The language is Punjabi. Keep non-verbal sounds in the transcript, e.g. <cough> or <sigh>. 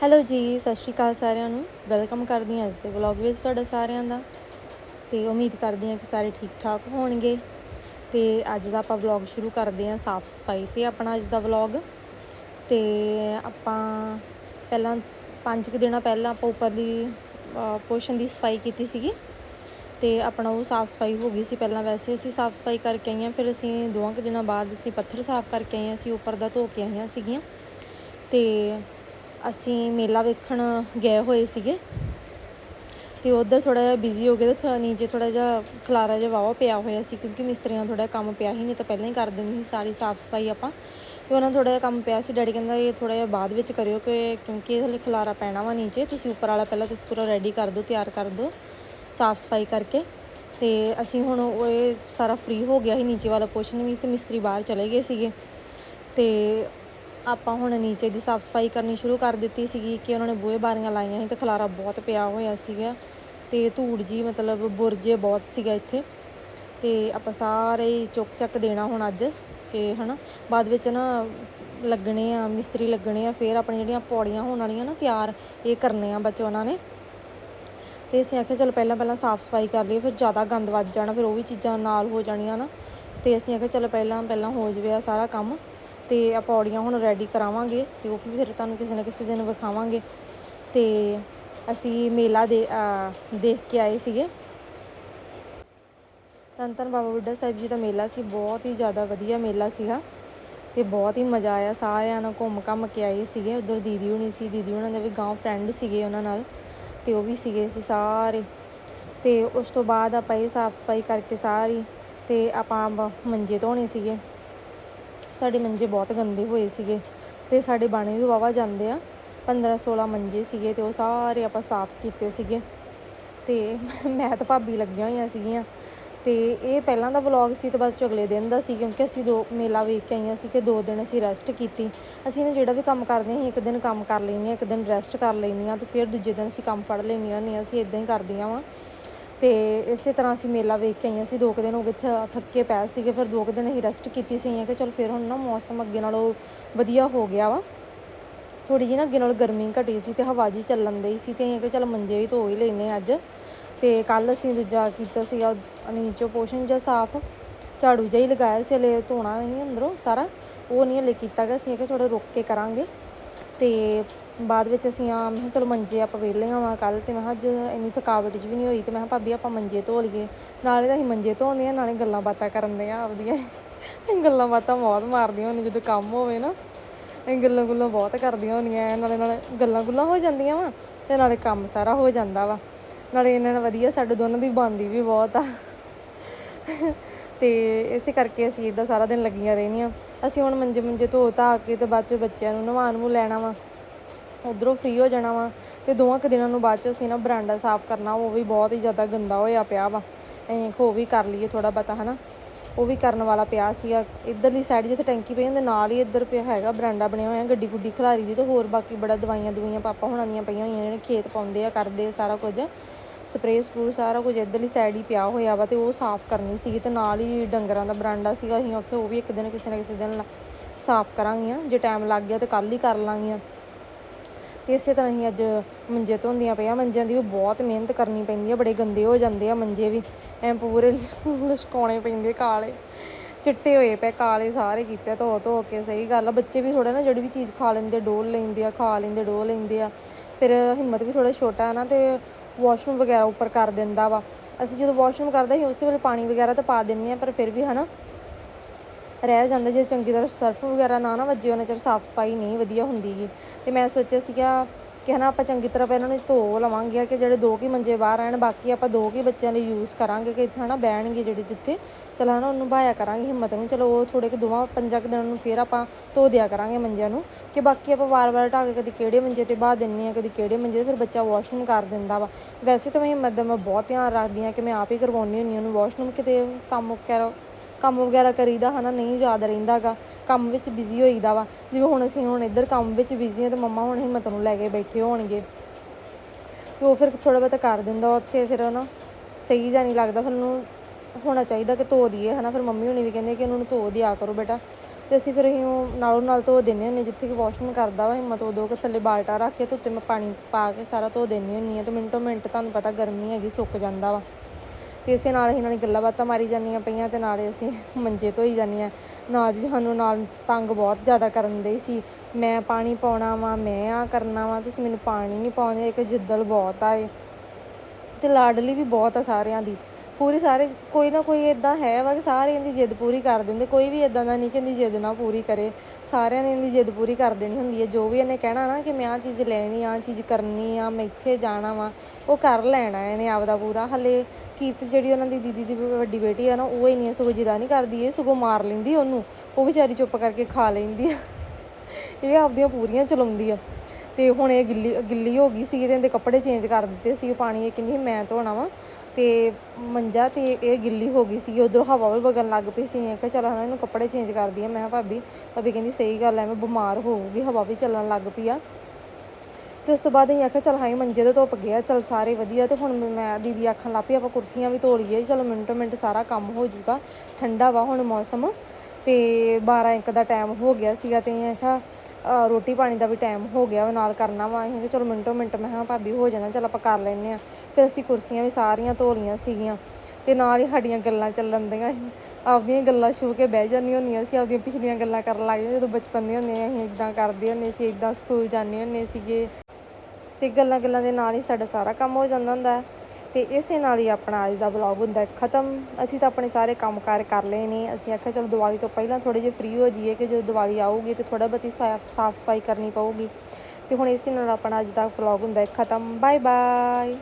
ਹੈਲੋ ਜੀ, ਸਤਿ ਸ਼੍ਰੀ ਅਕਾਲ ਸਾਰਿਆਂ ਨੂੰ। ਵੈਲਕਮ ਕਰਦੀ ਹਾਂ ਅੱਜ ਦੇ ਵਲੌਗ ਵਿੱਚ ਤੁਹਾਡਾ ਸਾਰਿਆਂ ਦਾ। ਤੇ ਉਮੀਦ ਕਰਦੀ ਹਾਂ ਕਿ ਸਾਰੇ ਠੀਕ ਠਾਕ ਹੋਣਗੇ। ਤੇ ਅੱਜ ਦਾ ਆਪਾਂ ਵਲੌਗ ਸ਼ੁਰੂ ਕਰਦੇ ਹਾਂ ਸਾਫ਼ ਸਫ਼ਾਈ ਤੇ ਆਪਣਾ ਅੱਜ ਦਾ ਵਲੌਗ। ਤੇ ਆਪਾਂ ਪਹਿਲਾਂ ਪੰਜ ਕੁ ਦਿਨਾਂ ਪਹਿਲਾਂ ਆਪਾਂ ਉੱਪਰਲੀ ਪੋਸ਼ਨ ਦੀ ਸਫ਼ਾਈ ਕੀਤੀ ਸੀਗੀ। ਤੇ ਆਪਣਾ ਉਹ ਸਾਫ਼ ਸਫ਼ਾਈ ਹੋ ਗਈ ਸੀ ਪਹਿਲਾਂ ਵੈਸੇ ਅਸੀਂ ਸਾਫ਼ ਸਫ਼ਾਈ ਕਰਕੇ ਆਈਆਂ ਫਿਰ ਅਸੀਂ ਦੋਵਾਂ ਕੁ ਦਿਨਾਂ ਬਾਅਦ ਅਸੀਂ ਪੱਥਰ ਸਾਫ਼ ਕਰਕੇ ਆਈਆਂ ਅਸੀਂ ਉੱਪਰ ਦਾ ਧੋ ਕੇ ਆਈਆਂ ਸੀਗੀਆਂ। ਤੇ ਅਸੀਂ ਮੇਲਾ ਵੇਖਣ ਗਏ ਹੋਏ ਸੀਗੇ। ਅਤੇ ਉੱਧਰ ਥੋੜ੍ਹਾ ਜਿਹਾ ਬਿਜ਼ੀ ਹੋ ਗਏ ਤੇ ਨੀਚੇ ਥੋੜ੍ਹਾ ਜਿਹਾ ਖਲਾਰਾ ਜਿਹਾ ਵਾਵਾ ਪਿਆ ਹੋਇਆ ਸੀ ਕਿਉਂਕਿ ਮਿਸਤਰੀਆਂ ਥੋੜਾ ਕੰਮ ਪਿਆ ਸੀ, ਨਹੀਂ ਤਾਂ ਪਹਿਲਾਂ ਹੀ ਕਰ ਦੇਣੀ ਸੀ ਸਾਰੀ ਸਾਫ਼ ਸਫ਼ਾਈ ਆਪਾਂ। ਅਤੇ ਉਹਨਾਂ ਥੋੜ੍ਹਾ ਜਿਹਾ ਕੰਮ ਪਿਆ ਸੀ, ਡੈਡੀ ਕਹਿੰਦਾ ਇਹ ਥੋੜ੍ਹਾ ਜਿਹਾ ਬਾਅਦ ਵਿੱਚ ਕਰਿਓ ਕਿ ਕਿਉਂਕਿ ਇਹ ਥੱਲੇ ਖਲਾਰਾ ਪੈਣਾ ਵਾ ਨੀਚੇ, ਤੁਸੀਂ ਉੱਪਰ ਵਾਲਾ ਪਹਿਲਾਂ ਤੇ ਪੂਰਾ ਰੈਡੀ ਕਰ ਦਿਓ, ਤਿਆਰ ਕਰ ਦਿਓ ਸਾਫ਼ ਸਫ਼ਾਈ ਕਰਕੇ। ਤੇ ਅਸੀਂ ਹੁਣ ਉਹ ਇਹ ਸਾਰਾ ਫ੍ਰੀ ਹੋ ਗਿਆ ਸੀ, ਨੀਚੇ ਵਾਲਾ ਪੋਰਸ਼ਨ ਵੀ ਤੇ ਮਿਸਤਰੀ ਬਾਹਰ ਚਲੇ ਗਏ ਸੀਗੇ। ਤੇ ਆਪਾਂ ਹੁਣ ਨੀਚੇ ਦੀ ਸਾਫ਼ ਸਫ਼ਾਈ ਕਰਨੀ ਸ਼ੁਰੂ ਕਰ ਦਿੱਤੀ ਸੀਗੀ ਕਿ ਉਹਨਾਂ ਨੇ ਬੂਹੇ ਬਾਰੀਆਂ ਲਾਈਆਂ ਸੀ ਤੇ ਖਲਾਰਾ ਬਹੁਤ ਪਿਆ ਹੋਇਆ ਸੀਗਾ ਤੇ ਧੂੜ ਜੀ ਮਤਲਬ ਬੁਰਜੇ ਬਹੁਤ ਸੀਗਾ ਇੱਥੇ ਤੇ ਆਪਾਂ ਸਾਰੇ ਹੀ ਚੁੱਕ ਚੱਕ ਦੇਣਾ ਹੁਣ ਅੱਜ ਤੇ ਹਨਾ, ਬਾਅਦ ਵਿੱਚ ਨਾ ਲੱਗਣੇ ਆ, ਮਿਸਤਰੀ ਲੱਗਣੇ ਆ, ਫਿਰ ਆਪਣੀ ਜਿਹੜੀਆਂ ਪੌੜੀਆਂ ਹੋਣ ਵਾਲੀਆਂ ਨਾ ਤਿਆਰ ਇਹ ਕਰਨੇ ਆ ਬੱਚੇ ਉਹਨਾਂ ਨੇ। ਤੇ ਅਸੀਂ ਆਖਿਆ ਚਲ ਪਹਿਲਾਂ ਪਹਿਲਾਂ ਸਾਫ਼ ਸਫ਼ਾਈ ਕਰ ਲਈਏ, ਫਿਰ ਜ਼ਿਆਦਾ ਗੰਦ ਵੱਜ ਜਾਣਾ, ਫਿਰ ਉਹ ਵੀ ਚੀਜ਼ਾਂ ਨਾਲ ਹੋ ਜਾਣੀਆਂ ਨਾ। ਤੇ ਅਸੀਂ ਆਖਿਆ ਚਲ ਪਹਿਲਾਂ ਪਹਿਲਾਂ ਹੋ ਜਵੇ ਆ ਸਾਰਾ ਕੰਮ। ਤੇ ਆ ਪੌੜੀਆਂ ਹੁਣ ਰੈਡੀ ਕਰਾਵਾਂਗੇ ਤੇ ਉਹ ਵੀ ਫਿਰ ਤੁਹਾਨੂੰ ਕਿਸੇ ਨਾ ਕਿਸੇ ਦਿਨ ਵਿਖਾਵਾਂਗੇ। ਤੇ ਅਸੀਂ ਮੇਲਾ ਦੇ ਦੇਖ ਕੇ ਆਏ ਸੀਗੇ। ਧੰਨ ਧੰਨ ਬਾਬਾ ਬੁੱਢਾ ਸਾਹਿਬ ਜੀ ਦਾ ਮੇਲਾ ਸੀ, ਬਹੁਤ ਹੀ ਜ਼ਿਆਦਾ ਵਧੀਆ ਮੇਲਾ ਸੀਗਾ ਤੇ ਬਹੁਤ ਹੀ ਮਜ਼ਾ ਆਇਆ। ਸਾਰਿਆਂ ਨਾਲ ਘੁੰਮ ਘੰਮ ਕੇ ਆਏ ਸੀਗੇ। ਉਧਰ ਦੀਦੀ ਹੁਣੀ ਸੀ, ਦੀਦੀ ਉਹਨਾਂ ਦੇ ਵੀ ਗਾਂਵ ਫਰੈਂਡ ਸੀਗੇ ਉਹਨਾਂ ਨਾਲ ਤੇ ਉਹ ਵੀ ਸੀਗੇ ਸੀ ਸਾਰੇ। ਤੇ ਉਸ ਤੋਂ ਬਾਅਦ ਆਪਾਂ ਇਹ ਸਾਫ਼ ਸਫ਼ਾਈ ਕਰਕੇ ਸਾਰੀ ਤੇ ਆਪਾਂ ਮੰਜੇ ਧੋਣੇ ਸੀਗੇ। ਸਾਡੇ ਮੰਜੇ ਬਹੁਤ ਗੰਦੇ ਹੋਏ ਸੀਗੇ ਤੇ ਸਾਡੇ ਬਾਣੇ ਵੀ ਵਾਵਾ ਜਾਂਦੇ ਆ। 15 16 ਮੰਜੇ ਸੀਗੇ ਤੇ ਉਹ ਸਾਰੇ ਆਪਾਂ ਸਾਫ਼ ਕੀਤੇ ਸੀਗੇ। ਤੇ <laughs> ਮੈਂ ਤਾਂ ਭਾਬੀ ਲੱਗੀਆਂ ਹੋਈਆਂ ਸੀਗੀਆਂ। ਤੇ ਇਹ ਪਹਿਲਾਂ ਦਾ ਵਲੌਗ ਸੀ ਤੇ ਬਾਅਦ ਚ ਅਗਲੇ ਦਿਨ ਦਾ ਸੀ ਕਿਉਂਕਿ ਅਸੀਂ ਦੋ ਮੇਲਾ ਵੇਖ ਕੇ ਆਈਆਂ ਸੀ ਕਿ ਦੋ ਦਿਨ ਅਸੀਂ ਰੈਸਟ ਕੀਤੀ। ਅਸੀਂ ਨੇ ਜਿਹੜਾ ਵੀ ਕੰਮ ਕਰਦੇ ਹਾਂ ਇੱਕ ਦਿਨ ਕੰਮ ਕਰ ਲੈਂਦੇ ਇੱਕ ਦਿਨ ਰੈਸਟ ਕਰ ਲੈਂਦੇ ਹਾਂ ਤੇ ਫਿਰ ਦੂਜੇ ਦਿਨ ਅਸੀਂ ਕੰਮ ਫੜ ਲੈਂਦੀਆਂ ਨਹੀਂ ਅਸੀਂ ਇਦਾਂ ਹੀ ਕਰਦੀਆਂ ਵਾਂ। ਤੇ ਇਸੇ ਤਰ੍ਹਾਂ ਅਸੀਂ ਮੇਲਾ ਵੇਖ ਕੇ ਆਈਆਂ ਸੀ। ਦੋ ਕੁ ਦਿਨ ਹੋ ਗਏ ਥੱਕੇ ਪਏ ਸੀਗੇ, ਫਿਰ ਦੋ ਕੁ ਦਿਨ ਅਸੀਂ ਰੈਸਟ ਕੀਤੀ ਸੀ। ਕਿ ਚਲ ਫਿਰ ਹੁਣ ਨਾ ਮੌਸਮ ਅੱਗੇ ਨਾਲੋਂ ਵਧੀਆ ਹੋ ਗਿਆ ਵਾ। ਥੋੜੀ ਜਿਹੀ ਨਾ ਅੱਗੇ ਨਾਲ ਗਰਮੀ ਘਟੀ ਸੀ ਤੇ ਹਵਾ ਜੀ ਚੱਲਣ ਦਈ ਸੀ ਤੇ ਕਿ ਚਲ ਮੰਜੇ ਵੀ ਧੋ ਹੀ ਲੈਨੇ ਅੱਜ। ਤੇ ਕੱਲ ਅਸੀਂ ਦੂਜਾ ਕੀਤਾ ਸੀਗਾ, ਨੀਚੋ ਪੋਸ਼ਨ ਜਿਹਾ ਸਾਫ਼। ਝਾੜੂ ਜਿਹਾ ਹੀ ਲਗਾਇਆ ਸੀ, ਹਲੇ ਧੋਣਾ ਨਹੀਂ ਅੰਦਰੋਂ ਸਾਰਾ। ਉਹ ਨਹੀਂ ਹਲੇ ਕੀਤਾ ਗਿਆ ਸੀ ਕਿ ਥੋੜਾ ਰੁੱਕ ਕੇ ਕਰਾਂਗੇ। ਤੇ ਬਾਅਦ ਵਿੱਚ ਅਸੀਂ ਆ, ਮੈਂ ਕਿਹਾ ਚਲੋ ਮੰਜੇ ਆਪਾਂ ਵੇਲੀਆਂ ਵਾ ਕੱਲ ਤੇ ਮੈਂ ਕਿਹਾ ਅੱਜ ਇੰਨੀ ਥਕਾਵਟ ਜੀ ਵੀ ਨਹੀਂ ਹੋਈ ਤੇ ਮੈਂ ਕਿਹਾ ਭਾਬੀ ਆਪਾਂ ਮੰਜੇ ਧੋ ਲਈਏ। ਨਾਲੇ ਤਾਂ ਅਸੀਂ ਮੰਜੇ ਧੋਂਦੇ ਆ, ਨਾਲੇ ਗੱਲਾਂ ਬਾਤਾਂ ਕਰਨ ਦੇ ਆ ਆਪਦੀਆਂ। ਗੱਲਾਂ ਬਾਤਾਂ ਬਹੁਤ ਮਾਰਦੀਆਂ ਹੁੰਦੀਆਂ, ਜਦੋਂ ਕੰਮ ਹੋਵੇ ਨਾ। ਇਹ ਗੱਲਾਂ ਗੁੱਲਾਂ ਬਹੁਤ ਕਰਦੀਆਂ ਹੁੰਦੀਆਂ, ਨਾਲੇ ਨਾਲੇ ਗੱਲਾਂ ਗੁੱਲਾਂ ਹੋ ਜਾਂਦੀਆਂ ਵਾ ਤੇ ਨਾਲੇ ਕੰਮ ਸਾਰਾ ਹੋ ਜਾਂਦਾ ਵਾ। ਨਾਲੇ ਇਹਨਾਂ ਨਾਲ ਵਧੀਆ ਸਾਡੇ ਦੋਨਾਂ ਦੀ ਬਣਦੀ ਵੀ ਬਹੁਤ ਆ। ਤੇ ਇਸੇ ਕਰਕੇ ਅਸੀਂ ਇਦਾਂ ਸਾਰਾ ਦਿਨ ਲੱਗੀਆਂ ਰਹਿੰਦੀਆਂ ਅਸੀਂ ਹੁਣ ਮੰਜੇ ਮੰਜੇ ਧੋ ਧਾ ਕੇ ਤੇ ਬਾਅਦ ਚ ਬੱਚਿਆਂ ਨੂੰ ਨਵਾਉਣ ਨੂੰ ਲੈਣਾ ਵਾ। ਉਧਰੋਂ ਫ੍ਰੀ ਹੋ ਜਾਣਾ ਵਾ ਤੇ ਦੋਵਾਂ ਕੁ ਦਿਨਾਂ ਨੂੰ ਬਾਅਦ ਚ ਅਸੀਂ ਨਾ ਬਰਾਂਡਾ ਸਾਫ਼ ਕਰਨਾ ਉਹ ਵੀ ਬਹੁਤ ਹੀ ਜ਼ਿਆਦਾ ਗੰਦਾ ਹੋਇਆ ਪਿਆ ਵਾ। ਅਸੀਂ ਖੋ ਵੀ ਕਰ ਲਈਏ ਥੋੜਾ ਬਤਾ ਹਨਾ? ਉਹ ਵੀ ਕਰਨ ਵਾਲਾ ਪਿਆ ਸੀਗਾ। ਇਧਰਲੀ ਸਾਈਡ ਜਿੱਥੇ ਟੈਂਕੀ ਪਈ ਹੁੰਦੀ, ਨਾਲ ਹੀ ਇੱਧਰ ਪਿਆ ਹੈਗਾ ਬਰਾਂਡਾ ਬਣਿਆ ਹੋਇਆ, ਗੱਡੀ ਗੁੱਡੀ ਖਿਲਾਰੀ ਦੀ ਤੇ ਹੋਰ ਬਾਕੀ ਬੜਾ ਦਵਾਈਆਂ ਦਵਾਈਆਂ ਪਾਪਾ ਹੁਣਾਂ ਦੀਆਂ ਪਈਆਂ ਹੋਈਆਂ, ਜਿਹੜੇ ਖੇਤ ਪਾਉਂਦੇ ਆ, ਕਰਦੇ ਆ ਸਾਰਾ ਕੁਝ। ਸਪਰੇਅ ਸਪਰੂ ਸਾਰਾ ਕੁਝ ਇੱਧਰਲੀ ਸਾਈਡ ਹੀ ਪਿਆ ਹੋਇਆ ਵਾ ਤੇ ਉਹ ਸਾਫ਼ ਕਰਨੀ ਸੀਗੀ ਤੇ ਨਾਲ ਹੀ ਡੰਗਰਾਂ ਦਾ ਬਰਾਂਡਾ ਸੀਗਾ। ਅਸੀਂ ਆਖਿਆ ਉਹ ਵੀ ਇੱਕ ਦਿਨ ਕਿਸੇ ਨਾ ਕਿਸੇ ਦਿਨ ਸਾਫ਼ ਕਰਾਂਗੀਆਂ, ਜੇ ਟਾਈਮ ਲੱਗ ਗਿਆ ਤੇ ਕੱਲ ਹੀ ਕਰ ਲਾਂਗੀਆਂ। ਤੇ ਇਸੇ ਤਰ੍ਹਾਂ ਹੀ ਅੱਜ ਮੰਜੇ ਧੋਂਦੀਆਂ ਪਿਆ ਮੰਜਿਆਂ ਦੀ ਵੀ ਬਹੁਤ ਮਿਹਨਤ ਕਰਨੀ ਪੈਂਦੀ ਆ, ਬੜੇ ਗੰਦੇ ਹੋ ਜਾਂਦੇ ਆ ਮੰਜੇ ਵੀ। ਐ ਪੂਰੇ <laughs> ਲਸ਼ਕਾਉਣੇ ਪੈਂਦੇ ਕਾਲੇ। ਚਿੱਟੇ ਹੋਏ ਪਏ, ਕਾਲੇ ਸਾਰੇ ਕੀਤੇ ਧੋ ਧੋ ਕੇ, ਸਹੀ ਗੱਲ ਆ। ਬੱਚੇ ਵੀ ਥੋੜਾ ਨਾ ਜਿਹੜੀ ਵੀ ਚੀਜ਼ ਖਾ ਲੈਂਦੇ ਡੋਲ ਲੈਂਦੇ ਆ, ਖਾ ਲੈਂਦੇ ਡੋਲ ਲੈਂਦੇ ਆ। ਫਿਰ ਹਿੰਮਤ ਵੀ ਥੋੜਾ ਛੋਟਾ ਹੈ ਨਾ ਤੇ ਵਾਸ਼ਰੂਮ ਵਗੈਰਾ ਉੱਪਰ ਕਰ ਦਿੰਦਾ ਵਾ। ਅਸੀਂ ਜਦੋਂ ਵਾਸ਼ਰੂਮ ਕਰਦੇ ਸੀ, ਉਸੇ ਵੇਲੇ ਪਾਣੀ ਵਗੈਰਾ ਤਾਂ ਪਾ ਦਿੰਨੇ ਆ, ਪਰ ਫਿਰ ਵੀ ਹਨਾ ਰਹਿ ਜਾਂਦਾ, ਜੇ ਚੰਗੀ ਤਰ੍ਹਾਂ ਸਰਫ ਵਗੈਰਾ ਨਾ ਨਾ ਵੱਜੇ, ਉਹਨਾਂ ਚਿਰ ਸਾਫ਼ ਸਫ਼ਾਈ ਨਹੀਂ ਵਧੀਆ ਹੁੰਦੀ ਗੀ। ਤੇ ਮੈਂ ਸੋਚਿਆ ਸੀਗਾ ਕਿ ਹਨਾ ਆਪਾਂ ਚੰਗੀ ਤਰ੍ਹਾਂ ਇਹਨਾਂ ਨੂੰ ਧੋ ਲਵਾਂਗੇ ਕਿ ਜਿਹੜੇ ਦੋ ਕੀ ਮੰਜੇ ਬਾਹਰ ਆਣ ਬਾਕੀ ਆਪਾਂ ਦੋ ਕੀ ਬੱਚਿਆਂ ਲਈ ਯੂਜ਼ ਕਰਾਂਗੇ ਕਿ ਇੱਥੇ ਹਨਾ ਬਹਿਣਗੇ ਜਿਹੜੇ ਜਿੱਥੇ। ਚਲ ਹਨਾ ਉਹਨੂੰ ਬਾਇਆ ਕਰਾਂਗੇ ਹਿੰਮਤ ਨੂੰ, ਚਲੋ ਉਹ ਥੋੜੇ ਕਿ ਦੋਵਾਂ ਪੰਜਾਂ ਕੁ ਦਿਨਾਂ ਨੂੰ ਫੇਰ ਆਪਾਂ ਧੋ ਦਿਆ ਕਰਾਂਗੇ ਮੰਜਿਆਂ ਨੂੰ। ਕਿ ਬਾਕੀ ਆਪਾਂ ਵਾਰ-ਵਾਰ ਢਾ ਕੇ ਕਦੀ ਕਿਹੜੇ ਮੰਜੇ ਤੇ ਬਾਹ ਦਿੰਨੇ ਆ ਕਦੀ ਕਿਹੜੇ ਮੰਜੇ ਤੇ, ਫਿਰ ਬੱਚਾ ਵਾਸ਼ਰੂਮ ਕਰ ਦਿੰਦਾ ਵਾ। ਵੈਸੇ ਤਾਂ ਮੈਂ ਹਿੰਮਤ ਦਾ ਮੈਂ ਬਹੁਤ ਧਿਆਨ ਰੱਖਦੀ ਆ ਕਿ ਮੈਂ ਆਪ ਹੀ ਕਰਵਾਉਣੀ ਹੁੰਨੀ ਉਹਨੂੰ ਵਾਸ਼ਰੂਮ ਕਿਤੇ ਕੰਮ ਵਗੈਰਾ ਕੰਮ ਵਗੈਰਾ ਕਰੀਦਾ ਹੈ ਨਾ ਨਹੀਂ ਯਾਦ ਰਹਿੰਦਾ ਰਹਿੰਦਾਗਾ, ਕੰਮ ਵਿੱਚ ਬਿਜ਼ੀ ਹੋਈਦਾ ਵਾ। ਜਿਵੇਂ ਹੁਣ ਅਸੀਂ ਹੁਣ ਇੱਧਰ ਕੰਮ ਵਿੱਚ ਬਿਜ਼ੀ ਹਾਂ ਅਤੇ ਮੰਮਾ ਹੁਣ ਹਿੰਮਤ ਨੂੰ ਲੈ ਕੇ ਬੈਠੇ ਹੋਣਗੇ। ਅਤੇ ਉਹ ਫਿਰ ਥੋੜ੍ਹਾ ਬਹੁਤਾ ਕਰ ਦਿੰਦਾ ਉੱਥੇ, ਫਿਰ ਹੈ ਨਾ ਸਹੀ ਜਿਹਾ ਨਹੀਂ ਲੱਗਦਾ, ਫਿਰ ਉਹਨੂੰ ਹੋਣਾ ਚਾਹੀਦਾ ਕਿ ਧੋ ਦਈਏ ਨਾ ਫਿਰ ਮੰਮੀ ਹੁਣੀ ਵੀ ਕਹਿੰਦੇ ਕਿ ਉਹਨਾਂ ਨੂੰ ਧੋ ਦਿਆ ਕਰੋ ਬੇਟਾ। ਅਤੇ ਅਸੀਂ ਫਿਰ ਅਸੀਂ ਉਹ ਨਾਲੋਂ ਨਾਲ ਧੋ ਦਿੰਦੇ ਹੁੰਦੇ ਜਿੱਥੇ ਕਿ ਵਾਸ਼ਰੂਮ ਕਰਦਾ ਵਾ, ਹਿੰਮਤ ਉਦੋਂ ਕਿ ਥੱਲੇ ਬਾਲਟਾ ਰੱਖ ਕੇ ਤੇ ਉੱਤੇ ਮੈਂ ਪਾਣੀ ਪਾ ਕੇ ਸਾਰਾ ਧੋ ਦਿੰਦੀ ਹੁੰਦੀ ਹਾਂ। ਅਤੇ ਮਿੰਟੋ ਮਿੰਟ ਤੁਹਾਨੂੰ ਪਤਾ ਗਰਮੀ ਹੈਗੀ, ਸੁੱਕ ਜਾਂਦਾ ਵਾ। ਤੇ ਇਸੇ ਨਾਲ ਅਸੀਂ ਨਾਲ ਗੱਲਾਂ ਬਾਤਾਂ ਮਾਰੀ ਜਾਂਦੀਆਂ ਪਈਆਂ ਤੇ ਨਾਲੇ ਅਸੀਂ ਮੰਜੇ ਧੋਈ ਜਾਂਦੀਆਂ। ਨਾਜ ਵੀ ਸਾਨੂੰ ਨਾਲ ਤੰਗ ਬਹੁਤ ਜ਼ਿਆਦਾ ਕਰਨ ਦੇ ਸੀ। ਮੈਂ ਪਾਣੀ ਪਾਉਣਾ ਵਾ, ਮੈਂ ਆ ਕਰਨਾ ਵਾ, ਤੁਸੀਂ ਮੈਨੂੰ ਪਾਣੀ ਨਹੀਂ ਪਾਉਂਦੇ, ਇੱਕ ਜਿੱਦਲ ਬਹੁਤ ਆ ਏ ਤੇ ਲਾਡਲੀ ਵੀ ਬਹੁਤ ਆ ਸਾਰਿਆਂ ਦੀ। ਪੂਰੀ ਸਾਰੇ ਕੋਈ ਨਾ ਕੋਈ ਇਦਾਂ ਹੈ ਵਾ ਕਿ ਸਾਰੇ ਇਹਦੀ ਜਿੱਦ ਪੂਰੀ ਕਰ ਦਿੰਦੇ, ਕੋਈ ਵੀ ਇਦਾਂ ਦਾ ਨਹੀਂ ਕਿ ਇਹਦੀ ਜਿੱਦ ਨਾ ਪੂਰੀ ਕਰੇ। ਸਾਰਿਆਂ ਨੇ ਇਹਦੀ ਜਿੱਦ ਪੂਰੀ ਕਰ ਦੇਣੀ ਹੁੰਦੀ ਹੈ। ਜੋ ਵੀ ਇਹਨੇ ਕਹਿਣਾ ਨਾ ਕਿ ਮੈਂ ਆਹ ਚੀਜ਼ ਲੈਣੀ, ਆਹ ਚੀਜ਼ ਕਰਨੀ ਆ, ਮੈਂ ਇੱਥੇ ਜਾਣਾ ਵਾ, ਉਹ ਕਰ ਲੈਣਾ ਇਹਨੇ ਆਪਦਾ ਪੂਰਾ। ਹਲੇ ਕੀਰਤ ਜਿਹੜੀ ਉਹਨਾਂ ਦੀ ਦੀਦੀ ਦੀ ਵੱਡੀ ਬੇਟੀ ਆ ਨਾ, ਉਹ ਹੀ ਨਹੀਂ ਸਗੋਂ ਜਿੱਦਾਂ ਨਹੀਂ ਕਰਦੀ, ਇਹ ਸਗੋਂ ਮਾਰ ਲੈਂਦੀ ਉਹਨੂੰ। ਉਹ ਵਿਚਾਰੀ ਚੁੱਪ ਕਰਕੇ ਖਾ ਲੈਂਦੀ ਆ। ਇਹ ਆਪਦੀਆਂ ਪੂਰੀਆਂ ਚਲਾਉਂਦੀ ਆ। ਤੇ ਹੁਣ ਇਹ ਗਿੱਲੀ ਗਿੱਲੀ ਹੋ ਗਈ ਸੀ ਤੇ ਇਹਦੇ ਕੱਪੜੇ ਚੇਂਜ ਕਰ ਦਿੱਤੇ ਸੀ ਪਾਣੀ ਇਹ ਕਹਿੰਦੀ ਮੈਂ ਧੋਣਾ ਵਾ ਤੇ ਮੰਜਾ ਤੇ ਇਹ ਗਿੱਲੀ ਹੋ ਗਈ ਸੀ, ਉਧਰੋਂ ਹਵਾ ਵੀ ਵਗਣ ਲੱਗ ਪਈ ਸੀ, ਮੈਂ ਕਿਹਾ ਚਲ ਹਨਾ ਇਹਨੂੰ ਕੱਪੜੇ ਚੇਂਜ ਕਰਦੀ ਆ ਮੈਂ ਕਿਹਾ ਭਾਬੀ ਭਾਬੀ ਕਹਿੰਦੀ ਸਹੀ ਗੱਲ ਐ ਮੈਂ ਬਿਮਾਰ ਹੋਊਗੀ, ਹਵਾ ਵੀ ਚੱਲਣ ਲੱਗ ਪਈ ਆ। ਤੇ ਉਸ ਤੋਂ ਬਾਅਦ ਅਸੀਂ ਆਖਿਆ ਚਲ ਹਾਂ ਮੰਜੇ ਤੇ ਧੁੱਪ ਗਿਆ, ਚਲ ਸਾਰੇ ਵਧੀਆ ਤੇ ਹੁਣ ਮੈਂ ਦੀਦੀ ਆਖਣ ਲੱਗ ਪਈ, ਆਪਾਂ ਕੁਰਸੀਆਂ ਵੀ ਧੋ ਲਈਏ, ਚਲੋ ਮਿੰਟੋ ਮਿੰਟ ਸਾਰਾ ਕੰਮ ਹੋ ਜਾਊਗਾ, ਠੰਡਾ ਵਾ ਹੁਣ ਮੌਸਮ। ਅਤੇ 12 ਇੱਕ ਦਾ ਟਾਈਮ ਹੋ ਗਿਆ ਸੀਗਾ ਅਤੇ ਅਸੀਂ ਕਿਹਾ ਰੋਟੀ ਪਾਣੀ ਦਾ ਵੀ ਟਾਈਮ ਹੋ ਗਿਆ ਵਾ, ਨਾਲ ਕਰਨਾ ਵਾ। ਅਸੀਂ ਕਿਹਾ, ਚਲੋ ਮਿੰਟੋ ਮਿੰਟ, ਮੈਂ ਕਿਹਾ, ਭਾਬੀ ਹੋ ਜਾਣਾ, ਚਲ ਆਪਾਂ ਕਰ ਲੈਂਦੇ ਹਾਂ। ਫਿਰ ਅਸੀਂ ਕੁਰਸੀਆਂ ਵੀ ਸਾਰੀਆਂ ਧੋ ਲਈਆਂ ਸੀਗੀਆਂ ਅਤੇ ਨਾਲ ਹੀ ਸਾਡੀਆਂ ਗੱਲਾਂ ਚੱਲਣ ਦੀਆਂ ਅਸੀਂ ਆਪਦੀਆਂ ਗੱਲਾਂ ਛੂ ਕੇ ਬਹਿ ਜਾਂਦੀਆਂ ਹੁੰਦੀਆਂ ਸੀ, ਆਪਦੀਆਂ ਪਿਛਲੀਆਂ ਗੱਲਾਂ ਕਰਨ ਲੱਗ ਜਾਂਦੇ, ਜਦੋਂ ਬਚਪਨ ਦੇ ਹੁੰਦੇ ਅਸੀਂ ਇਦਾਂ ਕਰਦੇ ਹੁੰਦੇ ਸੀ ਇਦਾਂ ਸਕੂਲ ਜਾਂਦੇ ਹੁੰਦੇ ਸੀਗੇ। ਅਤੇ ਗੱਲਾਂ ਗੱਲਾਂ ਦੇ ਨਾਲ ਹੀ ਸਾਡਾ ਸਾਰਾ ਕੰਮ ਹੋ ਜਾਂਦਾ ਹੁੰਦਾ। ਤੇ ਇਸੇ ਨਾਲ ਹੀ ਆਪਣਾ ਅੱਜ ਦਾ ਵਲੌਗ ਹੁੰਦਾ ਖਤਮ। ਅਸੀਂ ਤਾਂ ਆਪਣੇ ਸਾਰੇ ਕੰਮਕਾਰ ਕਰ ਲਏ ਨੇ। ਅਸੀਂ ਆਖਿਆ, ਚਲੋ ਦੀਵਾਲੀ ਤੋਂ ਪਹਿਲਾਂ ਥੋੜੇ ਜਿਹਾ ਫ੍ਰੀ ਹੋ ਜਾਈਏ ਕਿ ਜਦੋਂ ਦੀਵਾਲੀ ਆਊਗੀ ਤੇ ਥੋੜਾ ਬਹੁਤੀ ਸਾਫ਼ ਸਫ਼ਾਈ ਕਰਨੀ ਪਊਗੀ। ਤੇ ਹੁਣ ਇਸੇ ਨਾਲ ਆਪਣਾ ਅੱਜ ਦਾ ਵਲੌਗ ਹੁੰਦਾ ਖਤਮ। Bye bye